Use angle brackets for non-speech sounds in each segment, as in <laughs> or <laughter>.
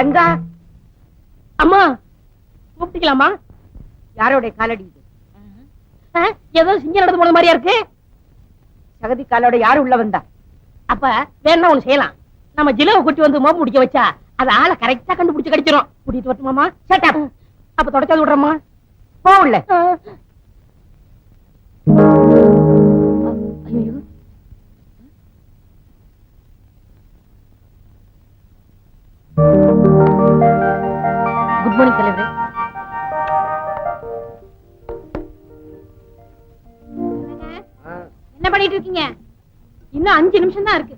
கங்கா அம்மா கூப்பிட்டுக்கலாமா யாரோடைய காலடி இது? ஏதோ சிங்கம் நடந்து போன மாதிரியா இருக்கு? சகதி காலோட யாரு உள்ள வந்தா? அப்ப வேணா ஒண்ணு செய்யலாம். நம்ம ஜிலவை கூட்டி வந்து மோப்பு முடிக்க வச்சா அது ஆளை கரெக்டா கண்டுபிடிச்சு கடிச்சிடும் கூட்டிட்டு வரட்டுமாமா சேட்டா அப்ப தொடச்சாது விடுறோமா போகல மார்னிங் தலைவரே. என்ன பண்ணிட்டு இருக்கீங்க? இன்னும் அஞ்சு நிமிஷம் தான் இருக்கு.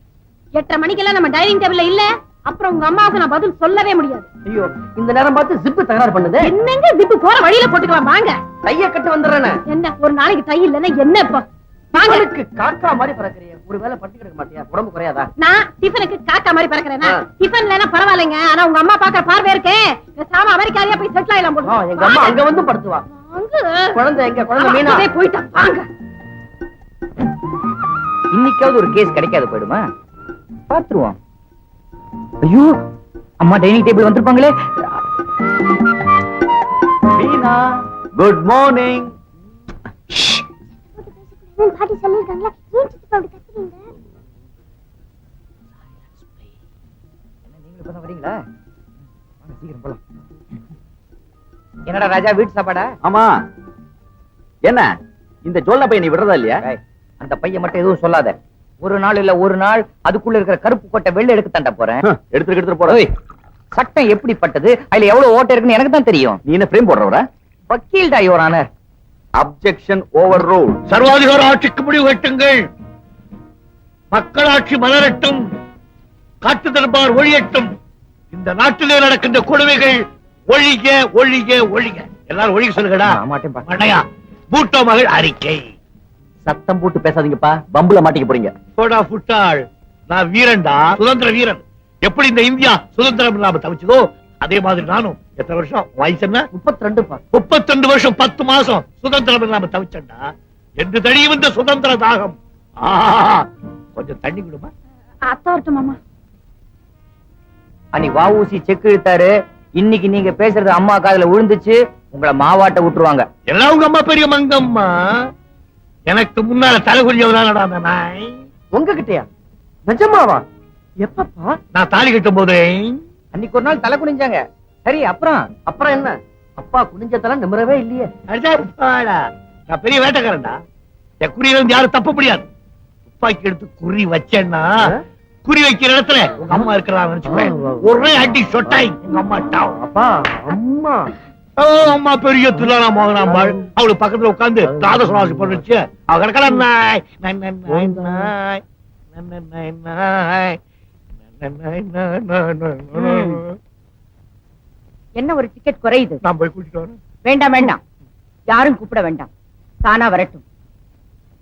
எட்டரை மணிக்கெல்லாம் நம்ம டைனிங் டேபிள்ல இல்ல. அப்புறம் உங்க அம்மாவுக்கு நான் பதில் சொல்லவே முடியாது. ஐயோ இந்த நேரம் பார்த்து ஜிப்பு தகராறு பண்ணுது. என்னங்க ஜிப்பு போற வழியில போட்டுக்கலாம் வாங்க. கைய கட்டு வந்துடுறேனே. என்ன ஒரு நாளைக்கு டை இல்லைன்னா என்ன இப்போ? வாங்க. அவனுக்கு காக்கா மாதிரி பறக்குறிய ஒரு வேளை பட்டி கிடக்க மாட்டியா? உடம்பு குறையாதா? நான் டிஃபனுக்கு காக்கா மாதிரி பறக்கிறேனா? ஆ. டிஃபன் இல்லைன்னா பரவாயில்லைங்க. ஆனா உங்க அம்மா பாக்குற பார்வை இருக்கே. சாம அமெரிக்காரியா போய் செட்டில் ஆயிலாம் ஆ, எங்க அம்மா அங்க வந்து படுத்துவா. குழந்தை எங்க? குழந்தை மீனா? போயிட்டா வாங்க. இன்னைக்காவது ஒரு கேஸ் கிடைக்காது போயிடுமா? பாத்துருவோம் ஐயோ அம்மா டைனிங் டேபிள் வந்திருப்பாங்களே. மீனா குட் மார்னிங் உன் பாட்டி சொல்லிருக்காங்களா ஏன் சித்தப்பா அப்படி கத்துறீங்க? நீங்களும் இப்பதான் வரீங்களா? வாங்க, சீக்கிரம் போலாம். என்னடா ராஜா வீட்டு சாப்பாடா? ஆமா. என்ன? இந்த ஜோல்னா பையன் நீ விடுறதா இல்லையா? அந்த பையன் மட்டும் எதுவும் சொல்லாத. ஒரு நாள் இல்ல ஒரு நாள் அதுக்குள்ள இருக்கிற கருப்பு கொட்டை வெள்ளை எடுக்க தண்ட போறேன். எடுத்துட்டு எடுத்துட்டு போற ஓய், சட்டம் எப்படிப்பட்டது? அதுல எவ்வளவு ஓட்டை இருக்குன்னு எனக்கு தான் தெரியும். நீ என்ன பிரேம் போடுறவர? வக்கீல்டா your honour objection overrule சர்வாதிகார ஆட்சிக்கு முடிவு கட்டுங்கள். மக்களாட்சி மலரட்டும் காட்டு தர்பார் ஒழியட்டும். இந்த நாட்டிலே நடக்கின்ற கொடுமைகள் ஒழிக ஒழிக ஒழிக எல்லாரும் ஒழிக சொல்லுங்கடா. மடையா பூட்டோ மகள் அறிக்கை. சத்தம் போட்டு பேசாதீங்கப்பா. பம்புல மாட்டிக்க போறீங்க. போடா புட்டாள். நான் வீரன்டா. சுதந்திர வீரன். எப்படி இந்த இந்தியா சுதந்திரம் இல்லாம தவிச்சதோ அதே மாதிரி நானும் எத்தனை வருஷம்? வயசு என்ன? முப்பத்தி ரெண்டுப்பா முப்பத்தி வருஷம் பத்து மாசம். சுதந்திரம் இல்லாம தவிச்சண்டா என்று தழியும் இந்த சுதந்திர தாகம். கொஞ்சம் தண்ணி கொடுமா? அத்தை வரட்டும் மாமா அன்னைக்கு வாவூசி செக் இழுத்தாரு. இன்னைக்கு நீங்க பேசுறது அம்மா காதுல விழுந்துச்சு. உங்களை மாவாட்ட விட்டுருவாங்க. எல்லாம் உங்க அம்மா பெரிய மங்கம்மா. எனக்கு முன்னால தலை அந்த நாய். உங்ககிட்டயா? நிஜமாவா? எப்பப்பா? நான் தாலி கட்டும் போது அன்னைக்கு ஒரு நாள் தலை குனிஞ்சாங்க. சரி அப்புறம்? அப்புறம் என்ன? அப்பா குனிஞ்சதெல்லாம் நிமிரவே இல்லையே. நான் பெரிய வேட்டைக்காரன்டா. என் குறியில இருந்து யாரும் தப்ப முடியாது. துப்பாக்கி எடுத்து குறி வச்சேன்னா? குறி வைக்கிற இடத்துல உங்க அம்மா இருக்கிறாங்க ஆ. ஒரே அடி சொட்டாய் உங்க அம்மா டாவ் அப்பா அம்மா. ஓ, அம்மா பெரிய துலானா மோகனாம்பாள் அவளுக்கு பக்கத்துல உட்கார்ந்து ராதசுவாசி பண்ணுச்சு அவ கிடக்கலாம் நாய். நாய் நாய். நாய் நாய் நாய் நாய். என்ன ஒரு டிக்கெட் குறையுது நான் போய் கூட்டிட்டு வரேன். வேண்டாம் வேண்டாம். யாரும் கூப்பிட வேண்டாம். தானா வரட்டும்.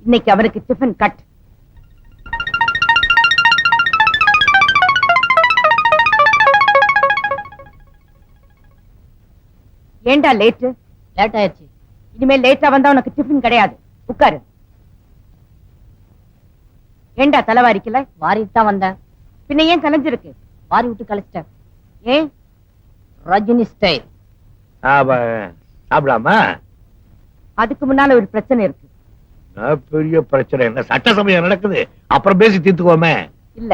இன்னைக்கு அவருக்கு டிஃபன் கட் ஏண்டா லேட்டு லேட் ஆயிடுச்சு இனிமே லேட்டா வந்தா உனக்கு டிஃபன் கிடையாது. உட்காரு. ஏண்டா தலைவாரிக்கல வாரிட்டு தான் வந்தேன். பின்ன ஏன் கலைஞ்சிருக்கு? வாரி விட்டு கலைச்சிட்டேன் ஏன்? ரஜினி ஸ்டைல் சாப்பிடாமா அதுக்கு முன்னால ஒரு பிரச்சனை இருக்கு. பெரிய பிரச்சனை? என்ன சட்ட சமயம் நடக்குது? அப்புறம் பேசி தீர்த்துக்கோமே இல்ல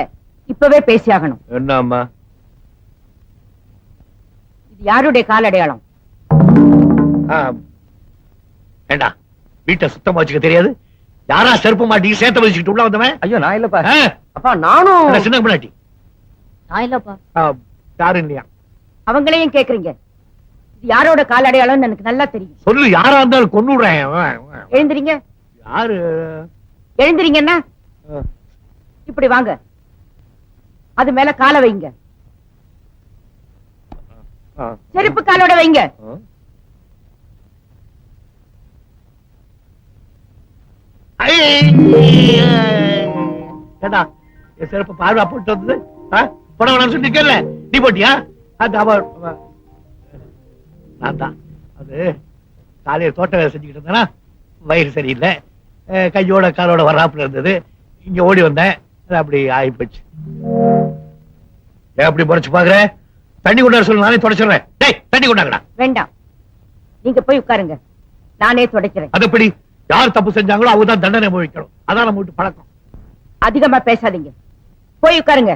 இப்பவே பேசியாகணும். என்னம்மா? இது யாருடைய கால் அடையாளம் ஏண்டா வீட்டை சுத்தமா வச்சுக்க தெரியாது? யாரா செருப்பு மாட்டி சேத்த வச்சுக்கிட்டு உள்ள வந்தவன்? ஐயோ நான் இல்லப்பா. அப்பா நானும் என்ன சின்ன பிள்ளாட்டி நான் இல்லப்பா. யாரு இல்லையா? அவங்களையும் கேக்குறீங்க. இது யாரோட கால் அடையாளம்னு எனக்கு நல்லா தெரியும். சொல்லு யாரா இருந்தாலும் கொண்டு விடுறேன் எழுந்திரீங்க. யாரு? எழுந்திரீங்கன்னா ஆ, இப்படி வாங்க. அது மேல காலை வைங்க. செருப்பு காலோட வைங்க. ஆ. ஏண்டா என் செருப்பு பார்வா போட்டு வந்தது? போட வேணாம்னு சொல்லிருக்கேன்ல நீ போட்டியா? அது அவ நான் தான் அது காலையில தோட்ட வேலை செஞ்சுக்கிட்டு வயிறு சரியில்லை. கையோட காலோட வராப்புல இருந்தது. இங்க ஓடி வந்தேன். அது அப்படி ஆயிப்போச்சு ஏன் அப்படி முறைச்சு பாக்குற தண்ணி கொண்டாட சொல்லு நானே தொடச்சிடுறேன். டேய் தண்ணி கொண்டாங்கடா. வேண்டாம். நீங்க போய் உட்காருங்க. நானே துடைக்கிறேன் அது எப்படி யார் தப்பு செஞ்சாங்களோ அவங்க தான் தண்டனை அனுபவிக்கணும் அதான் நம்ம வீட்டு பழக்கம். அதிகமா பேசாதீங்க. போய் உட்காருங்க.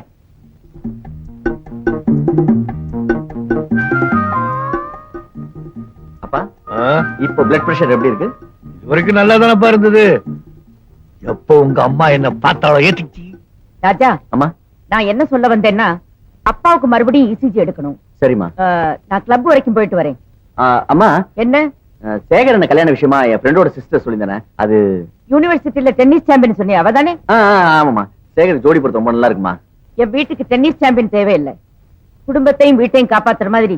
அப்பா இப்போ பிளட் பிரஷர் எப்படி இருக்கு? இது வரைக்கும் நல்லா தானப்பா இருந்தது. எப்போ உங்க அம்மா என்ன பார்த்தாலும் ஏத்திச்சு ராஜா அம்மா. நான் என்ன சொல்ல வந்தேன்னா அப்பாவுக்கு மறுபடியும் இசிஜி எடுக்கணும். சரிம்மா. நான் கிளப் வரைக்கும் போயிட்டு வரேன். அம்மா. என்ன? சேகரன் கல்யாண விஷயமா என் ஃப்ரெண்டோட சிஸ்டர் சொல்லியிருந்தானே அது யூனிவர்சிட்டியில டென்னிஸ் சாம்பியன் சொன்னியா அவதானே? ஆ, ஆ, ஆமாம்மா. சேகர் ஜோடி பொறுத்த ரொம்ப நல்லா இருக்குமா என் வீட்டுக்கு டென்னிஸ் சாம்பியன் தேவையில்லை. குடும்பத்தையும் வீட்டையும் காப்பாத்துற மாதிரி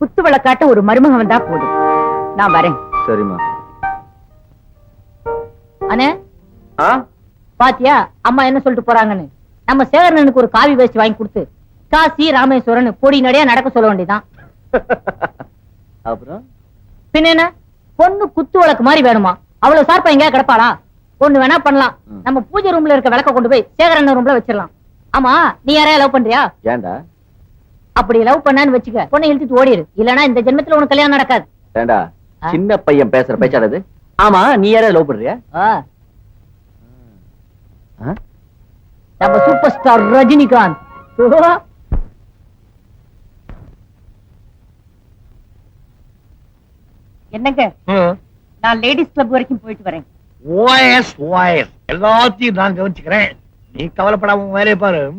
குத்து விளக்காட்ட ஒரு மருமகன் வந்தா போதும். நான் வரேன். சரிம்மா. அண்ணே? பாத்தியா? அம்மா என்ன சொல்லிட்டு போறாங்கன்னு. நம்ம சேகரனுக்கு ஒரு காவி வேஷ்டி வாங்கி கொடுத்து காசி ராமேஸ்வரன் பொடி நடையா நடக்க சொல்ல வேண்டியதான் அப்புறம்? பின்ன பொண்ணு குத்து விளக்கு மாதிரி வேணுமா? அவ்வளவு சார்பா எங்கேயா கிடப்பாளா? ஒண்ணு வேணா பண்ணலாம். நம்ம பூஜை ரூம்ல இருக்க விளக்க கொண்டு போய் சேகரன் ரூம்ல வச்சிடலாம். ஆமா நீ யாரையா லவ் பண்றியா? ஏன்டா? அப்படி லவ் பண்ணான்னு வச்சுக்க பொண்ணை இழுத்துட்டு ஓடிடு இல்லனா இந்த ஜென்மத்துல உனக்கு கல்யாணம் நடக்காது. ஏன்டா? ஆ? சின்ன பையன் பேசுற பேச்சாடது ஆமா நீ யார லவ் பண்றியா? நம்ம சூப்பர் ஸ்டார் ரஜினிகாந்த் என்னங்க? நான் லேடிஸ் கிளப் வரைக்கும் போயிட்டு வரேன். ஓஎஸ் ஓஎஸ் எல்லாத்தையும் நான் கவனிச்சுக்கிறேன். நீ கவலைப்படாம வேலையை பாரு.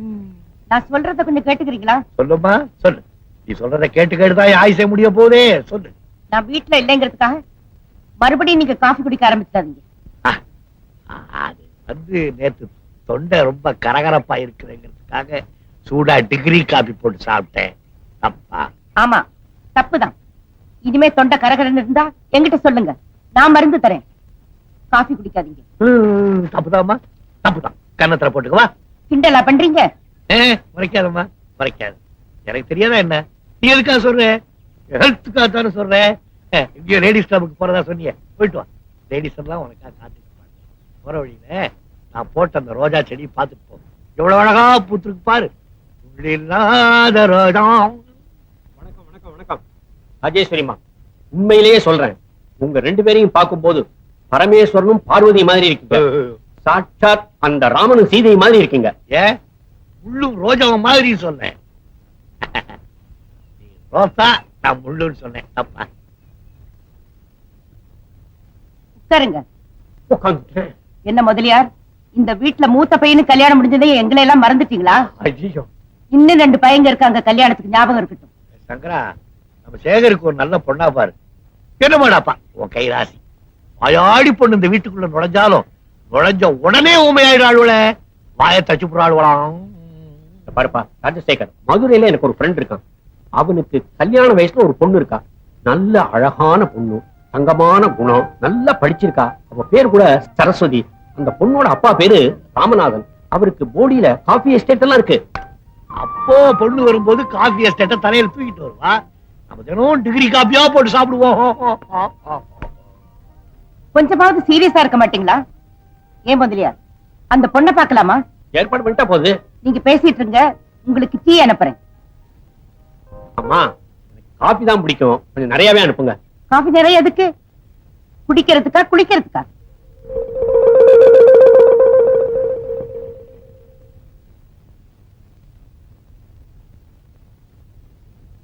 நான் சொல்றத கொஞ்சம் கேட்டுக்கிறீங்களா? சொல்லுமா சொல்லு. நீ சொல்றத கேட்டு கேட்டுதான் ஆயுசே முடிய போதே சொல்லு. நான் வீட்ல இல்லைங்கிறதுக்காக மறுபடியும் நீங்க காஃபி குடிக்க ஆரம்பிச்சிடாதீங்க. ஆ, அது வந்து நேத்து தொண்டை ரொம்ப கரகரப்பா இருக்குதுங்கிறதுக்காக சூடா டிகிரி காபி போட்டு சாப்பிட்டேன். தப்பா? ஆமா தப்புதான். இனிமே தொண்டை கரகரன்னு இருந்தா என்கிட்ட சொல்லுங்க. நான் மருந்து தரேன். காஃபி குடிக்காதீங்க. ம், தப்புதாம்மா. தப்புதான். கன்னத்துல போட்டுக்கவா? கிண்டலா பண்றீங்க? மறைக்காதம்மா மறைக்காது எனக்கு தெரியாதா என்ன? நீ எதுக்காக சொல்ற? ஹெல்த்துக்காக தானே சொல்ற? எங்கேயோ லேடிஸ் கிளப்புக்கு போறதா சொன்னியே. போயிட்டு வா. லேடிஸ் எல்லாம் உனக்காக காத்துட்டு போற வழியில நான் போட்ட அந்த ரோஜா செடி பார்த்துட்டு போ. எவ்வளவு அழகா பூத்துருக்கு பாரு. உள்ளில்லாத ரோஜா. வணக்கம் வணக்கம் வணக்கம். ராஜேஸ்வரிமா உண்மையிலேயே சொல்றேன். உங்க ரெண்டு பேரையும் பார்க்கும்போது பரமேஸ்வரனும் பார்வதி மாதிரி இருக்கீங்க. சாட்சாத் அந்த ராமனும் சீதை மாதிரி இருக்கீங்க. ஏ? முள்ளும் ரோஜாவும் மாதிரி சொன்னேன். <laughs> ரோசா நான் முள்ளுன்னு சொன்னேன். தப்பா உட்காருங்க. என்ன முதலியார் இந்த வீட்ல மூத்த பையனு கல்யாணம் முடிஞ்சதே எங்களை எல்லாம் மறந்துட்டீங்களா? ஐயோ. இன்னும் ரெண்டு பையங்க இருக்காங்க கல்யாணத்துக்கு ஞாபகம் இருக்கட்டும். சங்கரா நம்ம சேகருக்கு ஒரு நல்ல பொண்ணா பாரு. என்னமாடாப்பா? உன் கை ராசி வாயாடி பொண்ணு இந்த வீட்டுக்குள்ள நுழைஞ்சாலும் நுழைஞ்ச உடனே ஊமையாயிடாளுவல வாய தச்சு புறாளுவலாம் பாருப்பா ராஜசேகர் மதுரையில எனக்கு ஒரு ஃப்ரெண்ட் இருக்கான். அவனுக்கு கல்யாண வயசுல ஒரு பொண்ணு இருக்கா. நல்ல அழகான பொண்ணு தங்கமான குணம் நல்லா படிச்சிருக்கா. அவ பேர் கூட சரஸ்வதி. அந்த பொண்ணோட அப்பா பேரு ராமநாதன். அவருக்கு போடியில காஃபி எஸ்டேட் எல்லாம் இருக்கு. அப்போ பொண்ணு வரும்போது காஃபி எஸ்டேட்டை தலையில தூக்கிட்டு வருவா. நம்ம தினம் டிகிரி காப்பியா போட்டு சாப்பிடுவோம். கொஞ்சமாவது சீரியஸா இருக்க மாட்டீங்களா? ஏன் முதலியார் அந்த பொண்ணை பார்க்கலாமா? ஏற்பாடு பண்ணிட்டா போகுது நீங்க பேசிட்டு இருங்க உங்களுக்கு டீ அனுப்புறேன். அம்மா காபி தான் பிடிக்கும். கொஞ்சம் நிறையவே அனுப்புங்க. காஃபி நிறைய எதுக்கு? குடிக்கிறதுக்கா குளிக்கிறதுக்கா?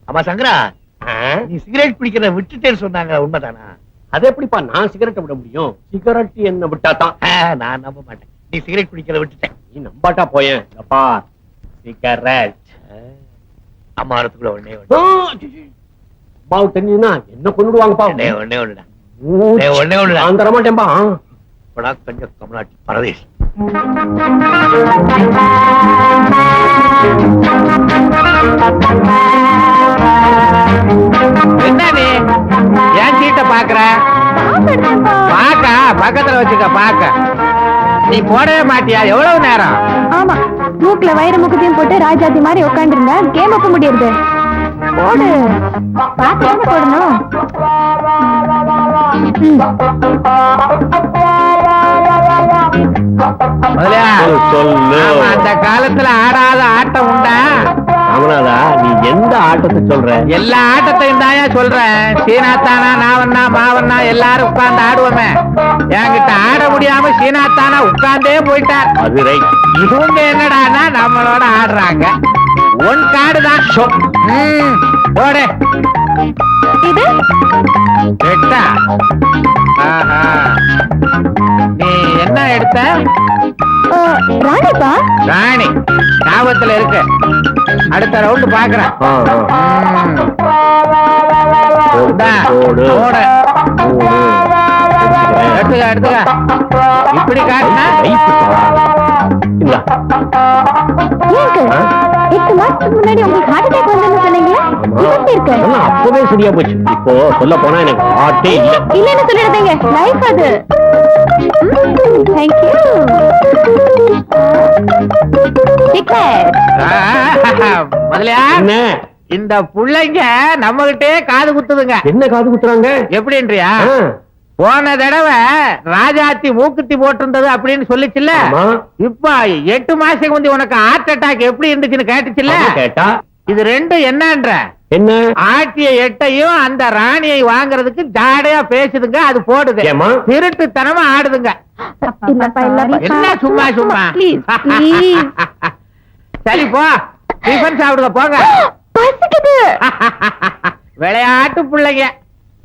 ஆமா சங்கரா? நீ சிகரெட் பிடிக்கிறத விட்டுட்டேன்னு சொன்னாங்க உண்மைதானா? அது எப்படிப்பா நான் சிகரெட்டை விட முடியும்? சிகரெட் என்ன விட்டா தான் நான் நம்ப மாட்டேன். நீ சிகரெட் பிடிக்கிறத விட்டுட்டேன். நீ நம்பாட்டா போயேன். அப்பா சிகரெட். அம்மாரத்துக்குள்ள ஒண்ணே ஒண்ணு. அம்மாவுக்கு தெரிஞ்சுன்னா என்ன கொண்டுடுவாங்கப்பா ஒண்ணே ஒண்ணுடா. டேய், ஒண்ணே ஒண்ணுடா. நான் தர மாட்டேன்பா. இப்படா கொஞ்சம் கமலாட்டி பரதேசி. என்ன நீ ஏன் சீட்டை பாக்குற? பாக்க பக்கத்துல வச்சுக்க பாக்க. நீ போடவே மாட்டியா? எவ்வளவு நேரம்? ஆமா மூக்குல வயிறு முகத்தையும் போட்டு ராஜாத்தி மாதிரி உட்காந்துருந்தா கேம் ஒப்ப முடியுது போடு. போடணும். ஆமா, அந்த காலத்துல ஆடாத ஆட்டம் உண்டா? ராமநாதா நீ எந்த ஆட்டத்தை சொல்ற? எல்லா ஆட்டத்தையும் தாயா சொல்றேன் சீனாத்தானா நாவண்ணா மாவண்ணா எல்லாரும் உட்கார்ந்து ஆடுவோமே. என்கிட்ட ஆட முடியாம சீனாத்தானா உட்கார்ந்தே போயிட்டார் அது ரைட் இவங்க என்னடான்னா நம்மளோட ஆடுறாங்க. ஒன் கார்டு தான் போடு. இது? எட்டா ஆஹா. நீ என்ன எடுத்த? ராணிப்பா? ராணி. ஞாபகத்துல இருக்கு. அடுத்த ரவுண்டு பாக்குறேன். எடுத்துக்க எடுத்துக்க. இப்படி காட்டினா? எட்டு மாசத்துக்கு முன்னாடி உங்களுக்கு ஹார்ட் அட்டாக் சொன்னீங்களா அப்பவே சரியா போச்சு. இப்போ சொல்ல போனா எனக்கு ஹார்ட்டே இல்ல. இல்லன்னு சொல்லிடுறீங்க லைஃப் அது. முதலியா என்ன? இந்த புள்ளைங்க நம்ம கிட்டே காது குத்துதுங்க. என்ன காது குத்துறாங்க? எப்படின்றியா? ஆ, போன தடவை ராஜாத்தி மூக்குத்தி போட்டிருந்தது அப்படின்னு சொல்லிச்சுல்ல? ஆமா. இப்ப எட்டு மாசத்துக்கு முந்தி உனக்கு ஹார்ட் அட்டாக் எப்படி இருந்துச்சுன்னு கேட்டுச்சுல்ல? அது கேட்டா. இது ரெண்டும் என்னன்ற? என்ன? ஆட்டிய எட்டையும் அந்த ராணியை வாங்குறதுக்கு ஜாடையா பேசுதுங்க அது போடுது? திருட்டுத்தனமா ஆடுதுங்க. என்ன சும்மா சும்மா? <laughs> சரி போ. டிஃபன் சாப்பிடுங்க போங்க. <gasps> பசிக்குது. <laughs> விளையாட்டு பிள்ளைங்க.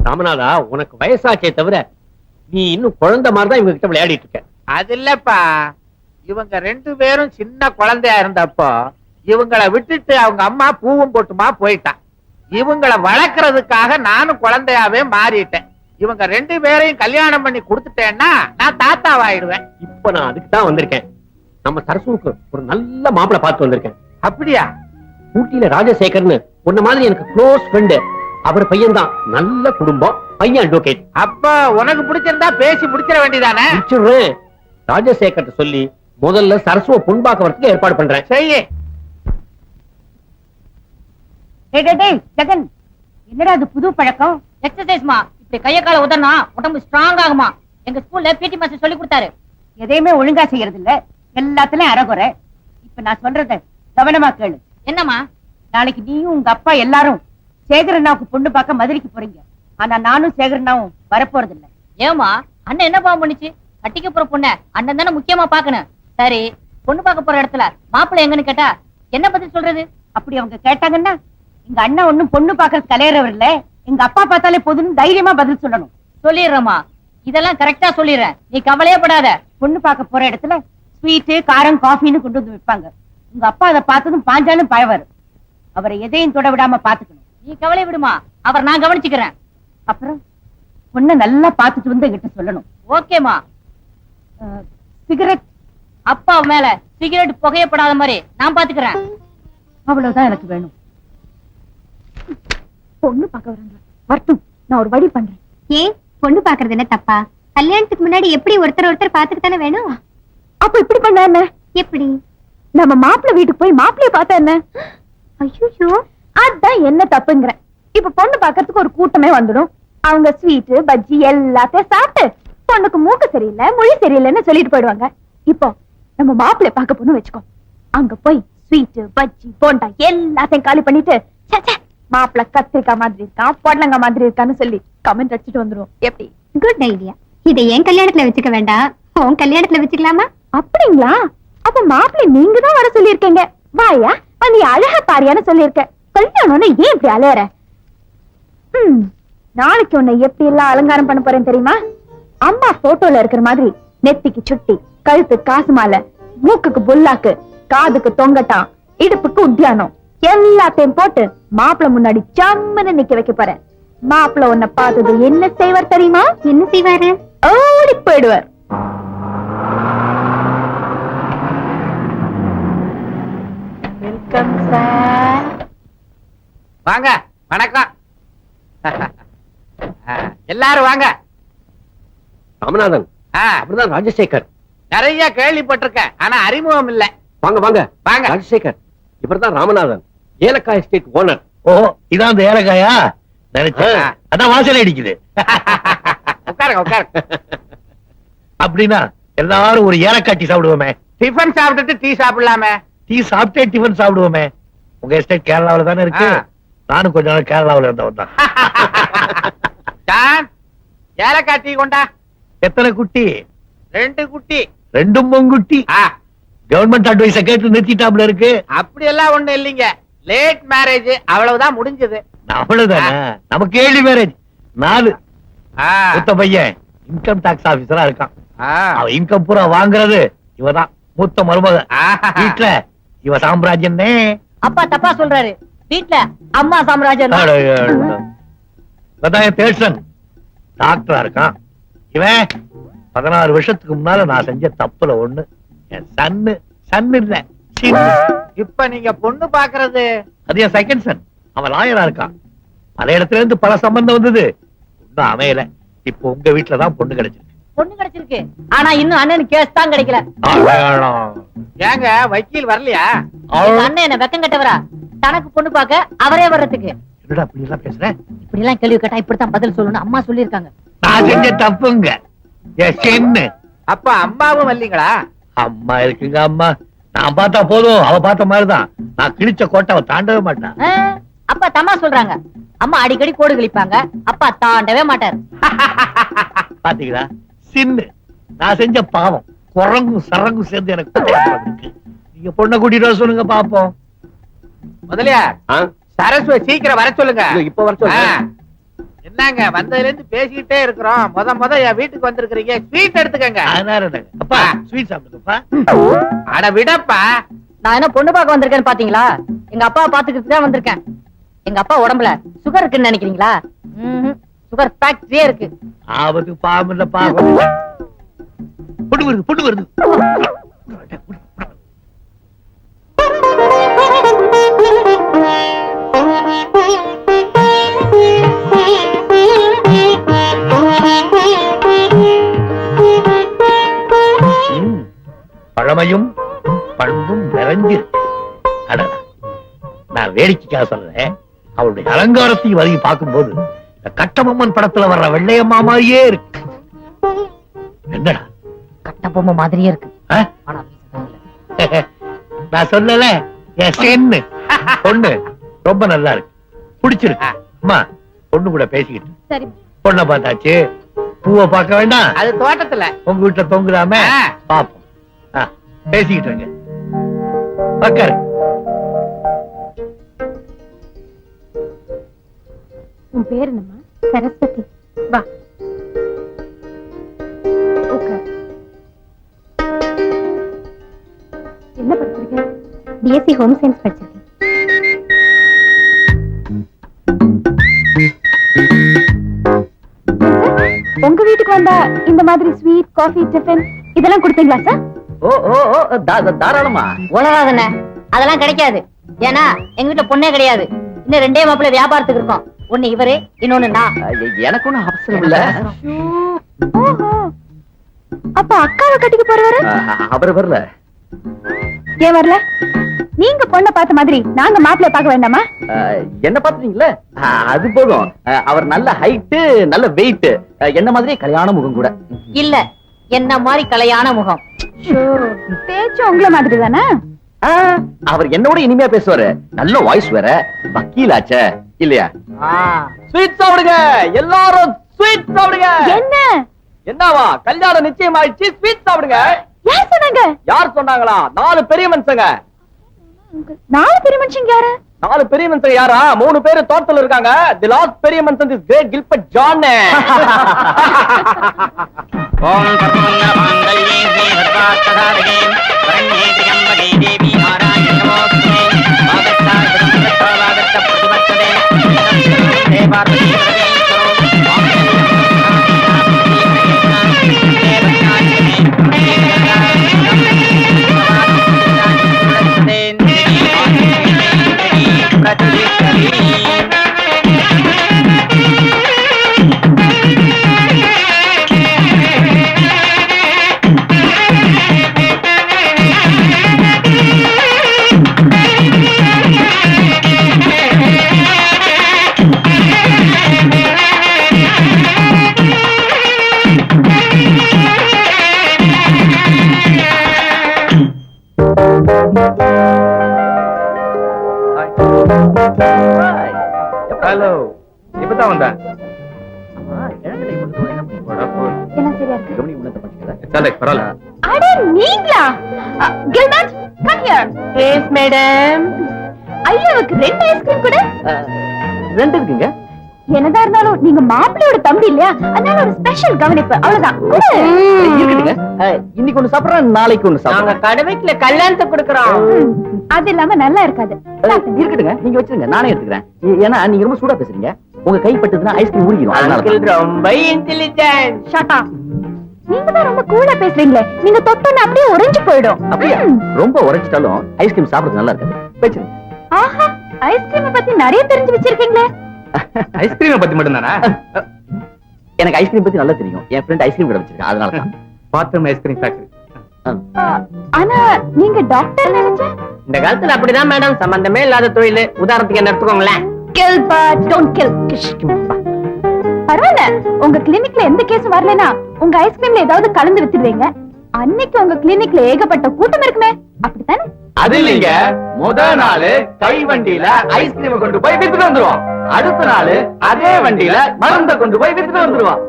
ராமநாதா உனக்கு வயசாச்சே தவிர நீ இன்னும் குழந்தை மாதிரி தான் இவங்க கிட்ட விளையாடிட்டு இருக்க. அது இல்லப்பா. இவங்க ரெண்டு பேரும் சின்ன குழந்தையா இருந்தப்போ இவங்கள விட்டுட்டு அவங்க அம்மா பூவும் போட்டுமா போயிட்டான் இவங்கள வளர்க்கறதுக்காக நானும் குழந்தையாவே மாறிட்டேன். இவங்க ரெண்டு பேரையும் கல்யாணம் பண்ணி கொடுத்துட்டேன்னா நான் தாத்தாவாயிடுவேன். இப்ப நான் அதுக்கு தான் வந்திருக்கேன். நம்ம சரசுவுக்கு ஒரு நல்ல மாப்பிளை பார்த்து வந்திருக்கேன். அப்படியா? ஊட்டியில ராஜசேகர்னு உன்ன மாதிரி எனக்கு க்ளோஸ் ஃப்ரெண்டு அவர் பையன் தான் நல்ல குடும்பம். பையன் அட்வொகேட் அப்ப உனக்கு பிடிச்சிருந்தா பேசி முடிச்சிட வேண்டியதானே? ராஜசேகர்ட்ட சொல்லி முதல்ல சரசுவ பொன்பாக்க வரத்துக்கு ஏற்பாடு பண்றேன். செய்யி. ஜெகன். என்னடா அது புது பழக்கம்? எக்ஸசைஸ்மா இப்படி கைய கால உதறனா உடம்பு ஸ்ட்ராங் ஆகுமா? எங்க ஸ்கூல்ல பிடி மாஸ்டர் சொல்லி கொடுத்தாரு. எதையுமே ஒழுங்கா செய்யறது இல்ல எல்லாத்துலயும் அறகுறை. இப்ப நான் சொல்றத கவனமா கேளு. என்னம்மா? நாளைக்கு நீயும் உங்க அப்பா எல்லாரும் சேகரண்ணாவுக்கு பொண்ணு பார்க்க மதுரைக்கு போறீங்க. ஆனா நானும் சேகரண்ணாவும் வரப்போறது இல்ல ஏமா அண்ணன் என்ன பாவம் பண்ணுச்சு? கட்டிக்க போற பொண்ண அண்ணன் தானே முக்கியமா பாக்கணும் சரி பொண்ணு பார்க்க போற இடத்துல மாப்பிள்ளை எங்கன்னு கேட்டா என்ன பதில் சொல்றது? அப்படி அவங்க கேட்டாங்கன்னா எங்க அண்ணா ஒண்ணும் பொண்ணு பார்க்கறது கலையறவர் இல்ல எங்க அப்பா பார்த்தாலே போதும்னு தைரியமா பதில் சொல்லணும். சொல்லிடுறேம்மா இதெல்லாம் கரெக்டா சொல்லிடுறேன். நீ கவலையே படாத. பொண்ணு பார்க்க போற இடத்துல ஸ்வீட்டு காரம் காஃபின்னு கொண்டு வந்து வைப்பாங்க. உங்க அப்பா அதை பார்த்ததும் பாஞ்சாலும் பழவாரு அவரை எதையும் தொட விடாம பாத்துக்கணும் நீ கவலை விடுமா. அவர் நான் கவனிச்சுக்கிறேன். அப்புறம் பொண்ணை நல்லா பார்த்துட்டு வந்து என்கிட்ட சொல்லணும். ஓகேமா சிகரெட் அப்பா மேல சிகரெட் புகையப்படாத மாதிரி நான் பாத்துக்கிறேன் அவ்வளவுதான் எனக்கு வேணும். பொண்ணு பார்க்க வராங்க வரட்டும் நான் ஒரு வழி பண்றேன். ஏன்? பொண்ணு பாக்குறது என்ன தப்பா? கல்யாணத்துக்கு முன்னாடி எப்படி ஒருத்தர் ஒருத்தர் தானே வேணும்? அப்ப இப்படி பண்ண என்ன? எப்படி? நம்ம மாப்பிள்ளை வீட்டுக்கு போய் மாப்பிள்ளைய பார்த்தா என்ன? ஐயோ அதான் என்ன தப்புங்கிறேன் இப்ப பொண்ணு பார்க்கறதுக்கு ஒரு கூட்டமே வந்துடும். அவங்க ஸ்வீட் பஜ்ஜி எல்லாத்தையும் சாப்பிட்டு பொண்ணுக்கு மூக்கு சரியில்லை மொழி சரியில்லைன்னு சொல்லிட்டு போயிடுவாங்க. இப்போ நம்ம மாப்பிள்ளை பார்க்க போன்னு வச்சுக்கோ. அங்க போய் ஸ்வீட் பஜ்ஜி போண்டா எல்லாத்தையும் காலி பண்ணிட்டு மாப்பிள்ளை கத்திரிக்காய் மாதிரி இருக்கான் பொடலங்காய் மாதிரி இருக்கான்னு சொல்லி கமெண்ட் அடிச்சுட்டு வந்துருவோம். எப்படி? குட் ஐடியா இதை என் கல்யாணத்துல வச்சுக்க வேண்டாம். உன் கல்யாணத்துல வச்சுக்கலாமா? அப்படிங்களா? அப்ப மாப்பிள்ளை நீங்க தான் வர சொல்லியிருக்கீங்க. வாயா நீ அழகா பாரியான்னு சொல்லியிருக்க. கல்யாணம்னு ஏன் இப்படி அலையற? நாளைக்கு உன்னை எப்படி எல்லாம் அலங்காரம் பண்ண போறேன் தெரியுமா? அம்மா போட்டோல இருக்கிற மாதிரி நெத்திக்கு சுட்டி கழுத்து காசு மாலை மூக்குக்கு புல்லாக்கு காதுக்கு தொங்கட்டான் இடுப்புக்கு உத்தியானம். எல்லாத்தையும் போட்டு மாப்பிள்ளை முன்னாடி சம்மன்னு நிக்க வைக்க போறேன். மாப்பிள்ளை உன்னை பார்த்தது என்ன செய்வார் தெரியுமா? என்ன செய்வாரு? ஓடி போயிடுவார். வெல்கம் சார் வாங்க வணக்கம். ஆ, எல்லாரும் வாங்க. ராமநாதன் ஆ, அப்படிதான் ராஜசேகர். நிறைய கேள்விப்பட்டிருக்கேன் ஆனா அறிமுகம் இல்ல வாங்க வாங்க. வாங்க. ராஜசேகர் இவர்தான் ராமநாதன். ஏலக்காய் எஸ்டேட் ஓனர் ஓ இதான் அந்த ஏலக்காயா? நினைச்சேன். அதான் வாசனை அடிக்குது. உட்காருங்க உட்காருங்க. அப்படின்னா எல்லாரும் ஒரு ஏலக்காய் டீ சாப்பிடுவோமே. டிஃபன் சாப்பிட்டுட்டு டீ சாப்பிடலாமே. டீ சாப்பிட்டே டிஃபன் சாப்பிடுவோமே. உங்க எஸ்டேட் கேரளாவுல தானே இருக்கு. நானும் கொஞ்ச நாள் கேரளாவுல இருந்தவன் தான். ஏலக்காய் டீ கொண்டா. எத்தனை குட்டி? ரெண்டு குட்டி. ரெண்டும் பொங்குட்டி ஆ, கவர்மெண்ட் அட்வைஸ கேட்டு நிறுத்திட்டாப்ல இருக்கு. அப்படி எல்லாம் ஒண்ணு இல்லைங்க. லேட் மேரேஜ் அவ்வளவுதான் முடிஞ்சது. அவ்வளவுதானே? நமக்கு ஏழு மேரேஜ் நாலு. ஆ, மூத்த பையன் இன்கம் டாக்ஸ் ஆபீசரா இருக்கான். அவன் இன்கம் பூரா வாங்குறது இவதான். மூத்த மருமக. ஆஹா. வீட்டுல இவ சாம்ராஜ்யம்னே. அப்பா தப்பா சொல்றாரு. வீட்ல அம்மா சாம்ராஜ்யம் தேர்சன் டாக்டரா இருக்கான். இவன் பதினாறு வருஷத்துக்கு முன்னால நான் செஞ்ச தப்புல ஒண்ணு. சன்னு சன்னு இல்ல. இப்ப நீங்க பொண்ணு பாக்குறது அது என் செகண்ட் சன் அவன் லாயரா இருக்கான். பல இடத்துல இருந்து பல சம்பந்தம் வந்தது. ஒண்ணும் அமையல. இப்போ உங்க வீட்டுல தான் பொண்ணு கிடைச்சிருக்கு. பொண்ணு கிடைச்சிருக்கு. ஆனா இன்னும் அண்ணனுக்கு கேஸ் தான் கிடைக்கல. ஏங்க வக்கீல் வரலையா? அண்ணன் என்ன வெக்கம் கட்டவரா? தனக்கு பொண்ணு பார்க்க அவரே வர்றதுக்கு. என்னடா அப்படி எல்லாம் பேசுற? இப்படி எல்லாம் கேள்வி கேட்டா இப்படித்தான் பதில் சொல்லணும் அம்மா சொல்லியிருக்காங்க. நான் செஞ்ச தப்புங்க. அப்ப அம்மாவும் வரலீங்களா? அம்மா இருக்குங்க அம்மா. நான் பார்த்தா போதும். அவ பார்த்த மாதிரிதான். நான் கிழிச்ச கோட்டை அவ தாண்டவே மாட்டான் அப்பா தம்மா சொல்றாங்க. அம்மா அடிக்கடி கோடு கிழிப்பாங்க. அப்பா தாண்டவே மாட்டாரு. <laughs> பாத்தீங்களா? சின்னு. நான் செஞ்ச பாவம். குரங்கும் சரங்கும் சேர்ந்து எனக்கு நீங்க பொண்ணை கூட்டிட்டு வர சொல்லுங்க பாப்போம். முதலியார் ஆ? சரஸ்வதி சீக்கிரம் வர சொல்லுங்க. இப்ப வர சொல்றேன். என்னங்க வந்ததுல இருந்து பேசிக்கிட்டே இருக்கிறோம். முத முத என் வீட்டுக்கு வந்திருக்கிறீங்க. ஸ்வீட் எடுத்துக்கங்க? அப்பா. ஸ்வீட் சாப்பிடுங்கப்பா அட விடப்பா. நான் என்ன பொண்ணு பார்க்க வந்திருக்கேன்னு பாத்தீங்களா? எங்க அப்பா பாத்துக்கிட்டு தான் வந்திருக்கேன். எங்க அப்பா உடம்புல சுகர் இருக்குன்னு நினைக்கிறீங்களா? சுகர் ஃபேக்டரியே இருக்கு. ஆபத்து பாவம் இல்ல பாவம் பொண்ணு வருது பொண்ணு வருது. ம், <laughs> பழமையும் பண்பும் அடடா நான் வேடிக்கைக்காக சொல்றேன். அவளுடைய அலங்காரத்தையும் வரையும் பார்க்கும்போது இந்த கட்டபொம்மன் படத்துல வர்ற வெள்ளையம்மா மாதிரியே இருக்கு. என்னடா? கட்ட பொம்மை மாதிரியே இருக்கு. <laughs> நான் சொல்லல. என் சென்னு. பொண்ணு ரொம்ப நல்லா இருக்கு. பிடிச்சிருக்கு. அம்மா பொண்ணு கூட பேசிக்கிட்டு. பொண்ணை பார்த்தாச்சு. பூவை பார்க்க வேண்டாம். அது தோட்டத்துல. உங்க வீட்டுல தொங்குறாம. பாப்போம். பேசிக்கிட்டு இருங்க. உக்காரு உன் பேர் என்னம்மா? சரஸ்வதி. வா. உட்கார். என்ன படிச்சிருக்க? பிஎஸ்சி ஹோம் சயின்ஸ் படிச்சிருக்கேன். உங்க வீட்டுக்கு வந்தா இந்த மாதிரி ஸ்வீட் காஃபி டிஃபன் இதெல்லாம் கொடுத்தீங்களா சார் ஓ ஓ ஓ தாராளமா. அதெல்லாம் கிடைக்காது. ஏன்னா எங்க வீட்டுல பொண்ணே கிடையாது. இன்னும் ரெண்டே மாப்பிள்ளை வியாபாரத்துக்கு இருக்கோம். ஒண்ணு இவரு இன்னொன்னு நான். எ- எனக்கு ஒண்ணும் அவசரம் இல்ல. அப்ப அக்காவை கட்டிக்க போறவரு? அவர் வரல. ஏன் வரல? நீங்க பொண்ணை பார்த்த மாதிரி நாங்க மாப்பிள்ளை பார்க்க வேண்டாமா? என்ன பாத்துறீங்களா அது போதும். அவர் நல்ல ஹைட்டு நல்ல வெயிட் என்ன மாதிரியே கல்யாண முகம் கூட. இல்ல என்ன மாதிரி கலையான முகம்? பேச்சு உங்களை மாதிரி தானே? அவர் என்னோட இனிமையா பேசுவாரு. நல்ல வாய்ஸ் வேற. வக்கீலாச்சே. இல்லையா? ஸ்வீட் சாப்பிடுங்க. எல்லாரும் ஸ்வீட் சாப்பிடுங்க. என்ன? என்னவா? கல்யாணம் நிச்சயம் ஆயிடுச்சு ஸ்வீட் சாப்பிடுங்க. யார் சொன்னாங்க? யார் சொன்னாங்களா? நாலு பெரிய மனுஷங்க. நாலு பெரிய மனுஷங்க யாரு? நாலு பெரிய மனுஷங்க யாரா? மூணு பேரு தோட்டத்துல இருக்காங்க. தி லாஸ்ட் பெரிய மனுஷன் இஸ் கிரேட் கில்பர்ட் ஜான் ஓம் மாங்கல்யே ஸ்ரீ வரண்யே தேவி நாராயண பிரதிபத்ததே ఉన్నది எஸ் மேடம் ஐயாவுக்கு ரெண்டு ஐஸ்கிரீம் கூட? ரெண்டு இருக்குங்க. என்னதா இருந்தாலும் நீங்க மாப்பிள்ளையோட தம்பி இல்லையா? அதனால ஒரு ஸ்பெஷல் கவனிப்பு. அவ்வளவுதான். இன்னைக்கு ஒண்ணு சாப்பிடுறேன் நாளைக்கு ஒண்ணு நாங்க சாப்பிடுறேன் கடமைக்குல கல்யாணத்தை கொடுக்கறோம். அது இல்லாம நல்லா இருக்காது. இருக்கட்டுங்க நீங்க வச்சிருங்க. நானே எடுத்துக்கிறேன். ஏன்னா நீங்க ரொம்ப சூடா பேசுறீங்க. உங்க கை பட்டதுன்னா ஐஸ்கிரீம் ஊறிடும் ரொம்ப இன்டெலிஜென்ட் up. நீங்க தான் ரொம்ப கூலா பேசுறீங்களே. நீங்க தொட்டோன்னு அப்படியே உறைஞ்சு போயிடும். அப்படியா. ரொம்ப உரைச்சிட்டாலும் ஐஸ்கிரீம் சாப்பிடுறது நல்லா இருக்காது. வச்சிருங்க ஆஹா ஐஸ்கிரீம் பத்தி நிறைய தெரிஞ்சு வச்சிருக்கீங்களே. <laughs> ஐஸ்கிரீம் பத்தி மட்டும் தானே எனக்கு ஐஸ்கிரீம் பத்தி நல்லா தெரியும். என் ஃப்ரெண்ட் ஐஸ்கிரீம் கடை வச்சிருக்கேன் அதனால தான் பாத்ரூம் <laughs> ஐஸ்கிரீம் ஃபேக்டரி ஆனா நீங்க டாக்டர் நினைச்சேன்? இந்த காலத்துல அப்படிதான் மேடம் சம்பந்தமே இல்லாத தொழில். உதாரணத்துக்கு என்ன எடுத்துக்கோங்களேன். கில் பட் டோன்ட் கில் பரவாயில்ல உங்க கிளினிக்ல எந்த கேஸ் வரலனா உங்க ஐஸ்கிரீம்ல ஏதாவது கலந்து வித்துடுவீங்க. அன்னைக்கு உங்க கிளினிக்ல ஏகப்பட்ட கூட்டம் இருக்குமே. அப்படித்தானே? அது இல்லைங்க. முத நாள் கை வண்டியில ஐஸ்கிரீம் கொண்டு போய் வித்துட்டு வந்துருவோம். அடுத்த நாள் அதே வண்டியில மருந்த கொண்டு போய் வித்துட்டு வந்துருவோம்.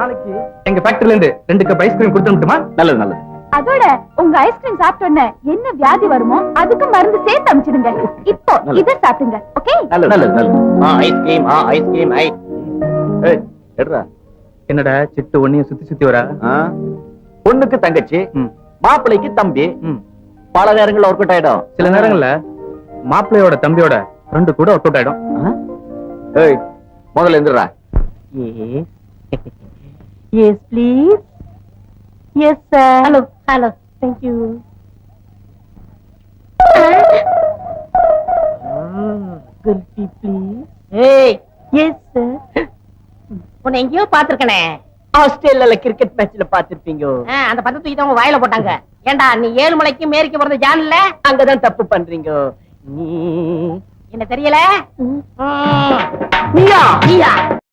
நாளைக்கு எங்க ஃபேக்டரில இருந்து ரெண்டு கப் ஐஸ்கிரீம் கொடுத்து விட்டுமா நல்லது நல்லது. அதோட உங்க ஐஸ்கிரீம் சாப்பிட்ட உடனே என்ன வியாதி வருமோ அதுக்கு மருந்து சேர்த்து அமிச்சிடுங்க இப்போ. இத சாப்பிடுங்க ஓகே நல்லது நல்லது நல்லது. ஐஸ்கிரீம் ஐஸ்கிரீம் ஐ ஏய் எடுறா. என்னடா சிட்டு ஒன்னையும் சுத்தி சுத்தி வரா? பொண்ணுக்கு தங்கச்சி. மாப்பிள்ளைக்கு தம்பி. பல நேரங்கள்ல ஒர்க் அவுட் ஆயிடும். சில நேரங்கள்ல மாப்பிள்ளையோட தம்பியோட ஃப்ரெண்டு கூட ஒர்க் அவுட் ஆயிடும்? ஏய் முதல்ல எந்திரா yes please yes sir hello hello thank you kulfi please ஏய் எஸ் சார் உன்னை எங்கேயோ பாத்துருக்கனே ஆஸ்திரேலியால கிரிக்கெட் மேட்ச்ல பாத்திருப்பீங்க அந்த பத்து தூக்கி உன் வாயில போட்டாங்க. ஏண்டா நீ ஏழு மலைக்கு மேற்கு போறது ஜான் இல்ல? அங்கதான் தப்பு பண்றீங்க. நீ. என்ன தெரியல? நீயா? நீயா?